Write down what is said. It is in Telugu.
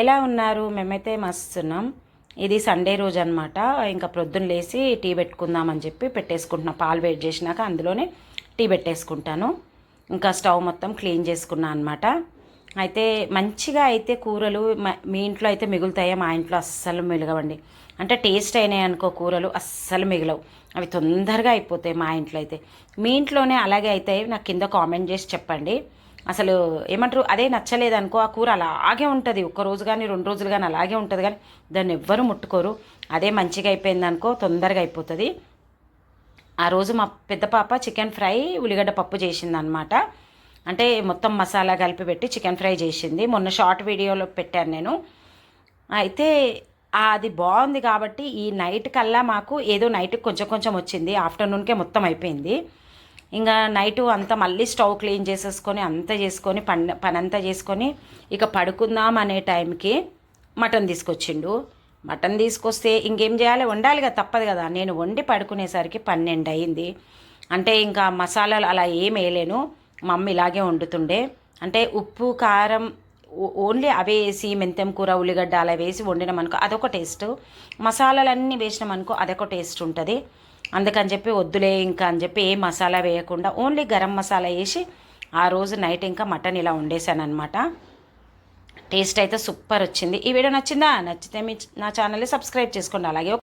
ఎలా ఉన్నారు? మేమైతే మస్తున్నాం. ఇది సండే రోజు అనమాట ఇంకా ప్రొద్దున లేసి టీ పెట్టుకుందామని చెప్పి పెట్టేసుకుంటున్నా. పాలు వేడి చేసినాక అందులోనే టీ పెట్టేసుకుంటాను. ఇంకా స్టవ్ మొత్తం క్లీన్ చేసుకున్నా అనమాట అయితే మంచిగా అయితే కూరలు మీ ఇంట్లో అయితే మిగులుతాయా? మా ఇంట్లో అస్సలు మిగలవండి. అంటే టేస్ట్ అయినాయి అనుకో కూరలు అస్సలు మిగలవు. అవి తొందరగా అయిపోతాయి మా ఇంట్లో అయితే. మీ ఇంట్లోనే అలాగే అయితే నాకు కింద కామెంట్ చేసి చెప్పండి. అసలు ఏమంటారు అదే నచ్చలేదు అనుకో ఆ కూర అలాగే ఉంటుంది. ఒక్క రోజు కానీ రెండు రోజులు కానీ అలాగే ఉంటుంది కానీ దాన్ని ఎవ్వరు ముట్టుకోరు. అదే మంచిగా అయిపోయింది అనుకో తొందరగా అయిపోతుంది. ఆ రోజు మా పెద్ద పాప చికెన్ ఫ్రై ఉల్లిగడ్డ పప్పు చేసింది అనమాట అంటే మొత్తం మసాలా కలిపి పెట్టి చికెన్ ఫ్రై చేసింది. మొన్న షార్ట్ వీడియోలో పెట్టాను నేను. అయితే అది బాగుంది కాబట్టి ఈ నైట్ కల్లా మాకు ఏదో నైట్కి కొంచెం కొంచెం వచ్చింది. ఆఫ్టర్నూన్కే మొత్తం అయిపోయింది. ఇంకా నైట్ అంతా మళ్ళీ స్టవ్ క్లీన్ చేసేసుకొని అంతా చేసుకొని పని పని అంతా చేసుకొని ఇక పడుకుందాం అనే టైంకి మటన్ తీసుకొచ్చిండు. మటన్ తీసుకొస్తే ఇంకేం చేయాలి? వండాలి కదా తప్పదు కదా. నేను వండి పడుకునేసరికి పన్నెండు అయింది. అంటే ఇంకా మసాలాలు అలా ఏం వేయలేను. మా అమ్మ ఇలాగే వండుతుండే. అంటే ఉప్పు కారం ఓ- ఓన్లీ అవే వేసి మెంతెం కూర ఉల్లిగడ్డ అలా వేసి వండినామనుకో అదొక టేస్ట్. మసాలాలన్నీ వేసినామనుకో అదొక టేస్ట్ ఉంటుంది. అందుకని చెప్పి వద్దులే ఇంకా అని చెప్పి ఏ మసాలా వేయకుండా ఓన్లీ గరం మసాలా వేసి ఆ రోజు నైట్ ఇంకా మటన్ ఇలా వండేసాను అనమాట టేస్ట్ అయితే సూపర్ వచ్చింది. ఈ వీడియో నచ్చిందా? నచ్చితే మీ నా ఛానల్ని సబ్స్క్రైబ్ చేసుకోండి. అలాగే